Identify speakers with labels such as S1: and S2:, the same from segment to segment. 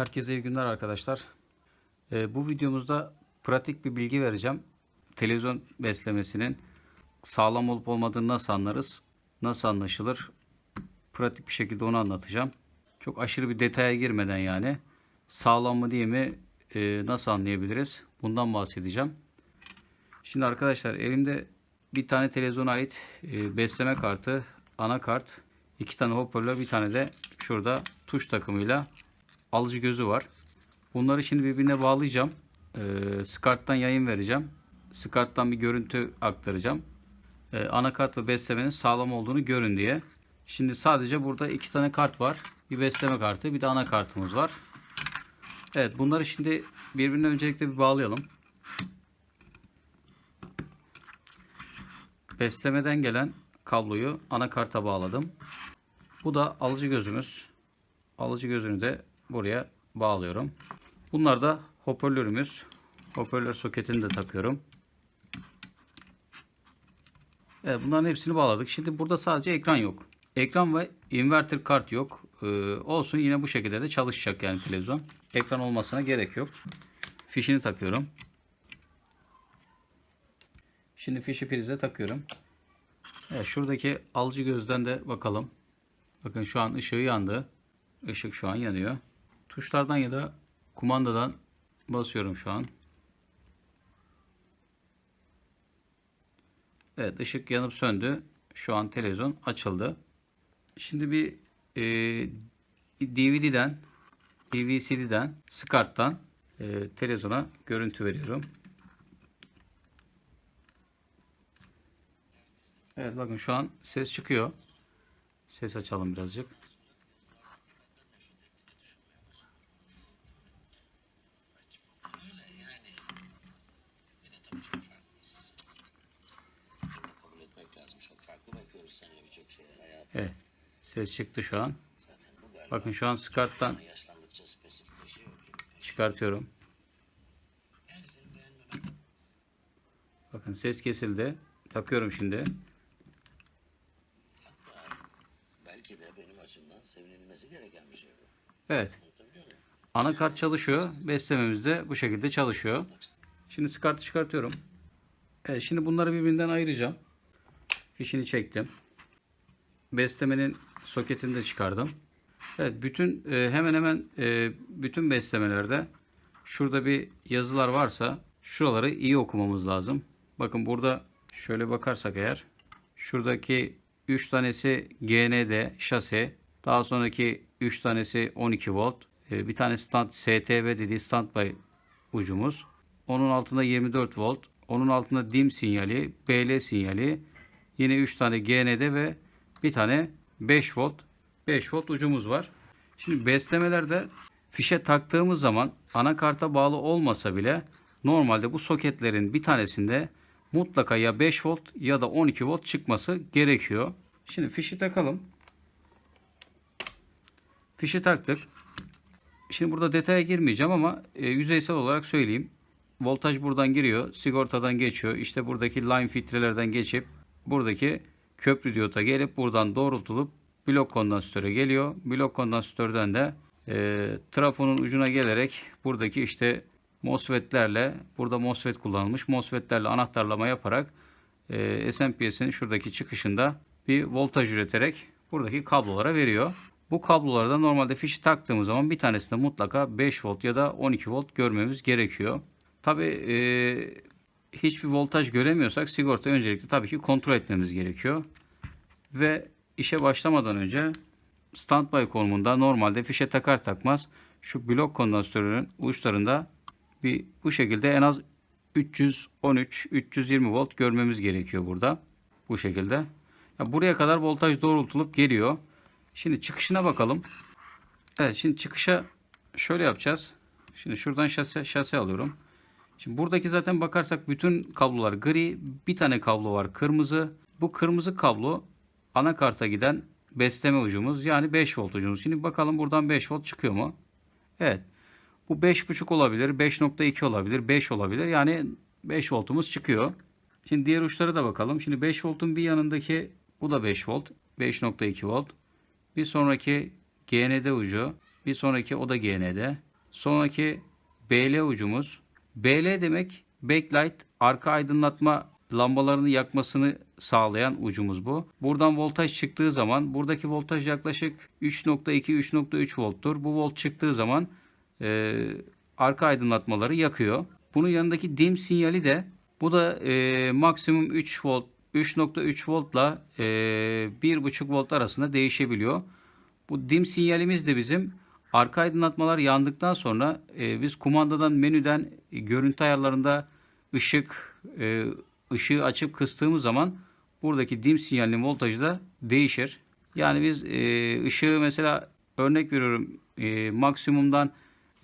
S1: Herkese iyi günler arkadaşlar. Ee, bu videomuzda pratik bir bilgi vereceğim. Televizyon beslemesinin sağlam olup olmadığını nasıl anlarız? Nasıl anlaşılır? Pratik bir şekilde onu anlatacağım. Çok aşırı bir detaya girmeden yani. Sağlam mı değil mi e, nasıl anlayabiliriz? Bundan bahsedeceğim. Şimdi arkadaşlar elimde bir tane televizyona ait e, besleme kartı, anakart, iki tane hoparlör, bir tane de şurada tuş takımıyla alıcı gözü var. Bunları şimdi birbirine bağlayacağım. Ee, SCART'tan yayın vereceğim. SCART'tan bir görüntü aktaracağım. Ee, anakart ve beslemenin sağlam olduğunu görün diye. Şimdi sadece burada iki tane kart var. Bir besleme kartı, bir de anakartımız var. Evet, bunları şimdi birbirine öncelikle bir bağlayalım. Beslemeden gelen kabloyu anakarta bağladım. Bu da alıcı gözümüz. Alıcı gözünü de buraya bağlıyorum. Bunlar da hoparlörümüz. Hoparlör soketini de takıyorum. Evet bunların hepsini bağladık. Şimdi burada sadece ekran yok. Ekran ve inverter kart yok. Ee, olsun yine bu şekilde de çalışacak yani televizyon. Ekran olmasına gerek yok. Fişini takıyorum. Şimdi fişi prize takıyorum. Evet, şuradaki alıcı gözden de bakalım. Bakın şu an ışığı yandı. Işık şu an yanıyor. Tuşlardan ya da kumandadan basıyorum şu an. Evet ışık yanıp söndü. Şu an televizyon açıldı. Şimdi bir e, DVD'den DVCD'den SCART'tan e, televizyona görüntü veriyorum. Evet bakın şu an ses çıkıyor. Ses açalım birazcık. Ses çıktı şu an. Bakın şu an
S2: spesifikleşiyor.
S1: çıkartıyorum. Bakın ses kesildi. Takıyorum şimdi.
S2: belki de benim açımdan sevinilmesi gereken bir şey.
S1: Evet. Anakart çalışıyor. Beslememiz de bu şekilde çalışıyor. Şimdi SCART'ı çıkartıyorum. Evet şimdi bunları birbirinden ayıracağım. Fişini çektim. Beslemenin soketini de çıkardım. Evet bütün e, hemen hemen e, bütün beslemelerde şurada bir yazılar varsa şuraları iyi okumamız lazım. Bakın burada şöyle bakarsak eğer şuradaki 3 tanesi GND şase daha sonraki 3 tanesi 12 volt e, bir tane stand STB dediği standby ucumuz. Onun altında 24 volt. Onun altında dim sinyali, BL sinyali. Yine 3 tane GND ve bir tane 5 volt 5 volt ucumuz var. Şimdi beslemelerde fişe taktığımız zaman anakarta bağlı olmasa bile normalde bu soketlerin bir tanesinde mutlaka ya 5 volt ya da 12 volt çıkması gerekiyor. Şimdi fişi takalım. Fişi taktık. Şimdi burada detaya girmeyeceğim ama e, yüzeysel olarak söyleyeyim. Voltaj buradan giriyor, sigortadan geçiyor. İşte buradaki line filtrelerden geçip buradaki köprü diyota gelip buradan doğrultulup blok kondansötöre geliyor. Blok kondansötörden de e, trafonun ucuna gelerek buradaki işte MOSFET'lerle burada MOSFET kullanılmış. MOSFET'lerle anahtarlama yaparak e, SMPS'in şuradaki çıkışında bir voltaj üreterek buradaki kablolara veriyor. Bu kablolarda normalde fişi taktığımız zaman bir tanesinde mutlaka 5 volt ya da 12 volt görmemiz gerekiyor. Tabi e, hiçbir voltaj göremiyorsak sigorta öncelikle tabii ki kontrol etmemiz gerekiyor. Ve işe başlamadan önce standby konumunda normalde fişe takar takmaz şu blok kondansatörünün uçlarında bir bu şekilde en az 313-320 volt görmemiz gerekiyor burada. Bu şekilde. Ya buraya kadar voltaj doğrultulup geliyor. Şimdi çıkışına bakalım. Evet şimdi çıkışa şöyle yapacağız. Şimdi şuradan şase, şase alıyorum. Şimdi buradaki zaten bakarsak bütün kablolar gri. Bir tane kablo var kırmızı. Bu kırmızı kablo anakarta giden besleme ucumuz. Yani 5 volt ucumuz. Şimdi bakalım buradan 5 volt çıkıyor mu? Evet. Bu 5.5 olabilir. 5.2 olabilir. 5 olabilir. Yani 5 voltumuz çıkıyor. Şimdi diğer uçlara da bakalım. Şimdi 5 voltun bir yanındaki bu da 5 volt. 5.2 volt. Bir sonraki GND ucu. Bir sonraki o da GND. Sonraki BL ucumuz. BL demek backlight arka aydınlatma lambalarını yakmasını sağlayan ucumuz bu. Buradan voltaj çıktığı zaman buradaki voltaj yaklaşık 3.2-3.3 volttur. Bu volt çıktığı zaman e, arka aydınlatmaları yakıyor. Bunun yanındaki dim sinyali de bu da e, maksimum 3 volt 3.3 voltla e, 1.5 volt arasında değişebiliyor. Bu dim sinyalimiz de bizim arka aydınlatmalar yandıktan sonra e, biz kumandadan menüden e, görüntü ayarlarında ışık e, ışığı açıp kıstığımız zaman buradaki dim sinyalinin voltajı da değişir. Yani biz e, ışığı mesela örnek veriyorum e, maksimumdan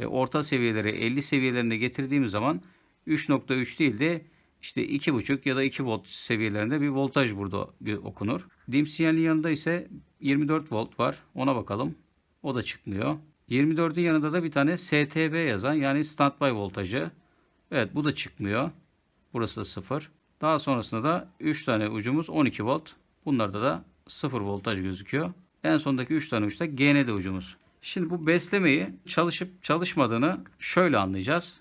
S1: e, orta seviyelere 50 seviyelerine getirdiğimiz zaman 3.3 değil de işte 2.5 ya da 2 volt seviyelerinde bir voltaj burada okunur. Dim sinyalin yanında ise 24 volt var. Ona bakalım. O da çıkmıyor. 24'ün yanında da bir tane STB yazan yani standby voltajı. Evet bu da çıkmıyor. Burası da 0. Daha sonrasında da 3 tane ucumuz 12 volt. Bunlarda da 0 voltaj gözüküyor. En sondaki 3 tane uçta GND ucumuz. Şimdi bu beslemeyi çalışıp çalışmadığını şöyle anlayacağız.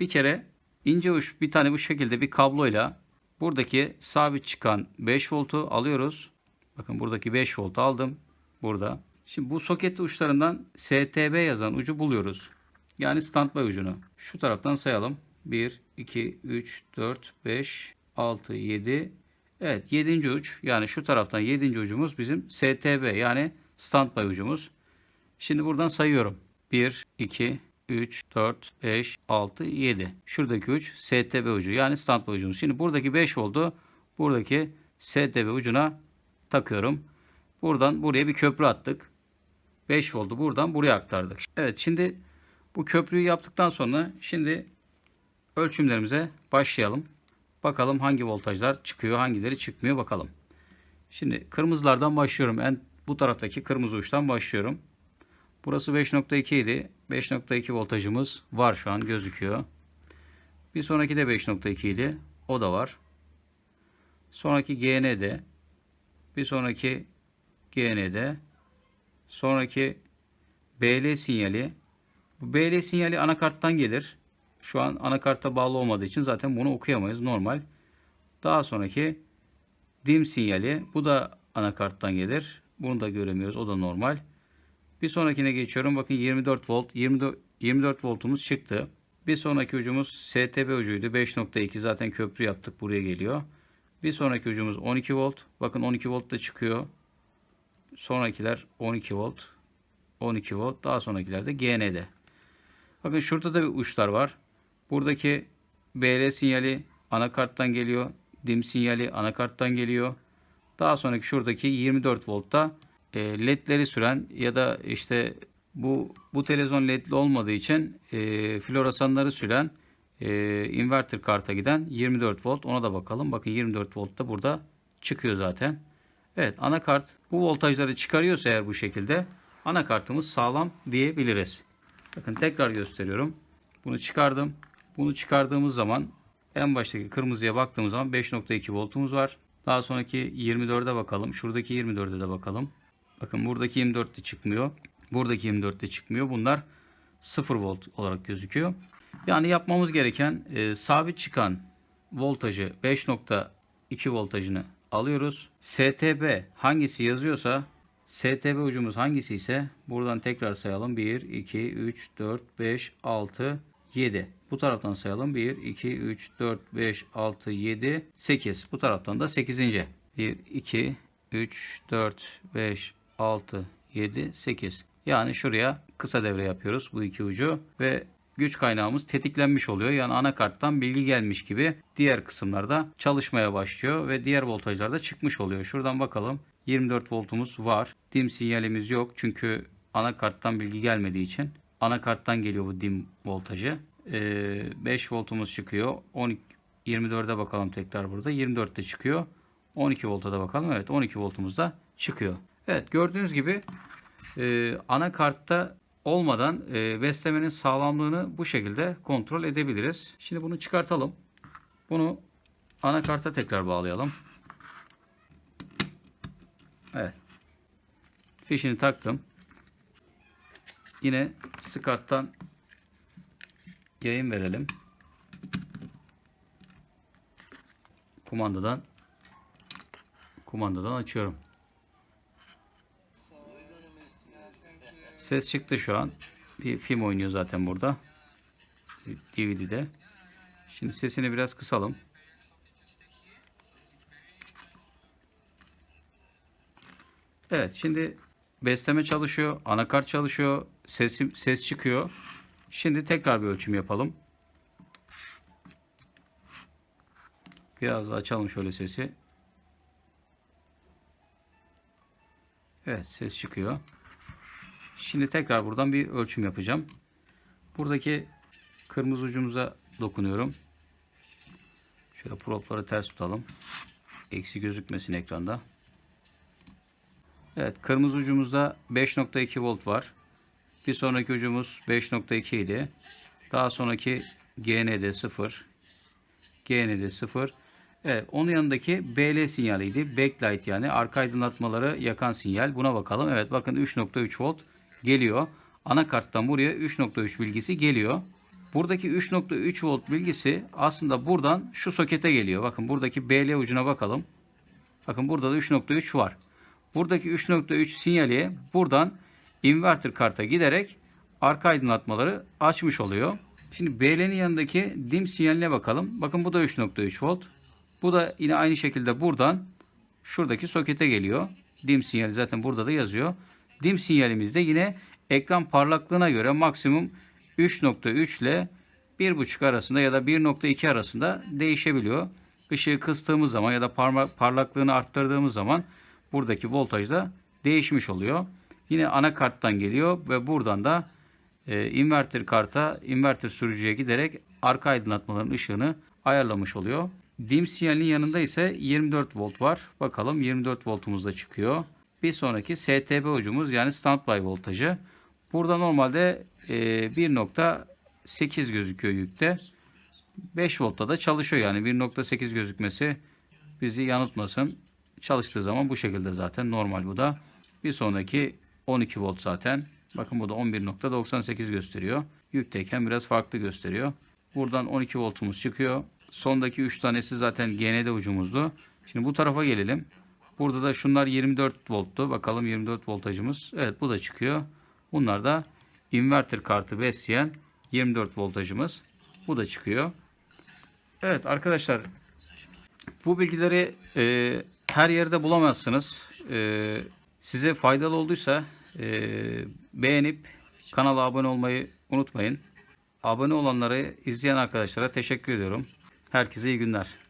S1: Bir kere ince uç bir tane bu şekilde bir kabloyla buradaki sabit çıkan 5 voltu alıyoruz. Bakın buradaki 5 voltu aldım. Burada. Şimdi bu soket uçlarından STB yazan ucu buluyoruz. Yani standby ucunu. Şu taraftan sayalım. 1, 2, 3, 4, 5, 6, 7. Evet 7. uç. Yani şu taraftan 7. ucumuz bizim STB yani standby ucumuz. Şimdi buradan sayıyorum. 1, 2, 3, 4, 5, 6, 7. Şuradaki uç STB ucu yani standby ucumuz. Şimdi buradaki 5 voltu buradaki STB ucuna takıyorum. Buradan buraya bir köprü attık. 5 voltu buradan buraya aktardık. Evet şimdi bu köprüyü yaptıktan sonra şimdi ölçümlerimize başlayalım. Bakalım hangi voltajlar çıkıyor, hangileri çıkmıyor bakalım. Şimdi kırmızılardan başlıyorum. En bu taraftaki kırmızı uçtan başlıyorum. Burası 5.2 idi. 5.2 voltajımız var şu an gözüküyor. Bir sonraki de 5.2 idi. O da var. Sonraki GN'de. Bir sonraki GN'de. Sonraki BL sinyali. Bu BL sinyali anakarttan gelir. Şu an anakarta bağlı olmadığı için zaten bunu okuyamayız normal. Daha sonraki dim sinyali. Bu da anakarttan gelir. Bunu da göremiyoruz. O da normal. Bir sonrakine geçiyorum. Bakın 24 volt. 24, 24 voltumuz çıktı. Bir sonraki ucumuz STB ucuydu. 5.2 zaten köprü yaptık. Buraya geliyor. Bir sonraki ucumuz 12 volt. Bakın 12 volt da çıkıyor. Sonrakiler 12 volt. 12 volt. Daha sonrakiler de GND. Bakın şurada da bir uçlar var. Buradaki BL sinyali anakarttan geliyor. Dim sinyali anakarttan geliyor. Daha sonraki şuradaki 24 voltta e, ledleri süren ya da işte bu bu televizyon ledli olmadığı için e, floresanları süren e, inverter karta giden 24 volt ona da bakalım. Bakın 24 volt da burada çıkıyor zaten. Evet anakart bu voltajları çıkarıyorsa eğer bu şekilde anakartımız sağlam diyebiliriz. Bakın tekrar gösteriyorum. Bunu çıkardım. Bunu çıkardığımız zaman en baştaki kırmızıya baktığımız zaman 5.2 voltumuz var. Daha sonraki 24'e bakalım. Şuradaki 24'e de bakalım. Bakın buradaki 24 de çıkmıyor. Buradaki 24 de çıkmıyor. Bunlar 0 volt olarak gözüküyor. Yani yapmamız gereken e, sabit çıkan voltajı 5.2 voltajını alıyoruz. STB hangisi yazıyorsa STB ucumuz hangisi ise buradan tekrar sayalım. 1, 2, 3, 4, 5, 6, 7. Bu taraftan sayalım. 1, 2, 3, 4, 5, 6, 7, 8. Bu taraftan da 8. 1, 2, 3, 4, 5, 6, 7, 8. Yani şuraya kısa devre yapıyoruz bu iki ucu ve güç kaynağımız tetiklenmiş oluyor. Yani anakarttan bilgi gelmiş gibi diğer kısımlarda çalışmaya başlıyor ve diğer voltajlar da çıkmış oluyor. Şuradan bakalım. 24 voltumuz var. Dim sinyalimiz yok çünkü anakarttan bilgi gelmediği için anakarttan geliyor bu dim voltajı. Ee, 5 voltumuz çıkıyor. 12 24'e bakalım tekrar burada. 24'te çıkıyor. 12 volta da bakalım. Evet 12 voltumuz da çıkıyor. Evet gördüğünüz gibi e, anakartta olmadan e, beslemenin sağlamlığını bu şekilde kontrol edebiliriz. Şimdi bunu çıkartalım. Bunu anakarta tekrar bağlayalım. Evet. Fişini taktım. Yine SCART'tan yayın verelim. Kumandadan kumandadan açıyorum. Ses çıktı şu an. Bir film oynuyor zaten burada. DVD'de. Şimdi sesini biraz kısalım. Evet şimdi besleme çalışıyor. Anakart çalışıyor. Ses, ses çıkıyor. Şimdi tekrar bir ölçüm yapalım. Biraz da açalım şöyle sesi. Evet ses çıkıyor. Şimdi tekrar buradan bir ölçüm yapacağım. Buradaki kırmızı ucumuza dokunuyorum. Şöyle propları ters tutalım. Eksi gözükmesin ekranda. Evet kırmızı ucumuzda 5.2 volt var. Bir sonraki ucumuz 5.2 idi. Daha sonraki GND 0. GND 0. Evet onun yanındaki BL sinyaliydi. Backlight yani arka aydınlatmaları yakan sinyal. Buna bakalım. Evet bakın 3.3 volt geliyor. Anakarttan buraya 3.3 bilgisi geliyor. Buradaki 3.3 volt bilgisi aslında buradan şu sokete geliyor. Bakın buradaki BL ucuna bakalım. Bakın burada da 3.3 var. Buradaki 3.3 sinyali buradan inverter karta giderek arka aydınlatmaları açmış oluyor. Şimdi BL'nin yanındaki dim sinyaline bakalım. Bakın bu da 3.3 volt. Bu da yine aynı şekilde buradan şuradaki sokete geliyor. Dim sinyali zaten burada da yazıyor. Dim sinyalimiz de yine ekran parlaklığına göre maksimum 3.3 ile 1.5 arasında ya da 1.2 arasında değişebiliyor. Işığı kıstığımız zaman ya da parma- parlaklığını arttırdığımız zaman buradaki voltaj da değişmiş oluyor. Yine anakarttan geliyor ve buradan da e, inverter karta, inverter sürücüye giderek arka aydınlatmaların ışığını ayarlamış oluyor. Dim sinyalinin yanında ise 24 volt var. Bakalım 24 voltumuz da çıkıyor. Bir sonraki STB ucumuz yani standby voltajı. Burada normalde e, 1.8 gözüküyor yükte. 5 voltta da çalışıyor yani 1.8 gözükmesi bizi yanıltmasın. Çalıştığı zaman bu şekilde zaten normal bu da. Bir sonraki 12 volt zaten. Bakın bu da 11.98 gösteriyor. Yükteyken biraz farklı gösteriyor. Buradan 12 voltumuz çıkıyor. Sondaki 3 tanesi zaten GND ucumuzdu. Şimdi bu tarafa gelelim. Burada da şunlar 24 volttu. Bakalım 24 voltajımız. Evet bu da çıkıyor. Bunlar da inverter kartı besleyen 24 voltajımız. Bu da çıkıyor. Evet arkadaşlar bu bilgileri e, her yerde bulamazsınız. E, size faydalı olduysa e, beğenip kanala abone olmayı unutmayın. Abone olanları izleyen arkadaşlara teşekkür ediyorum. Herkese iyi günler.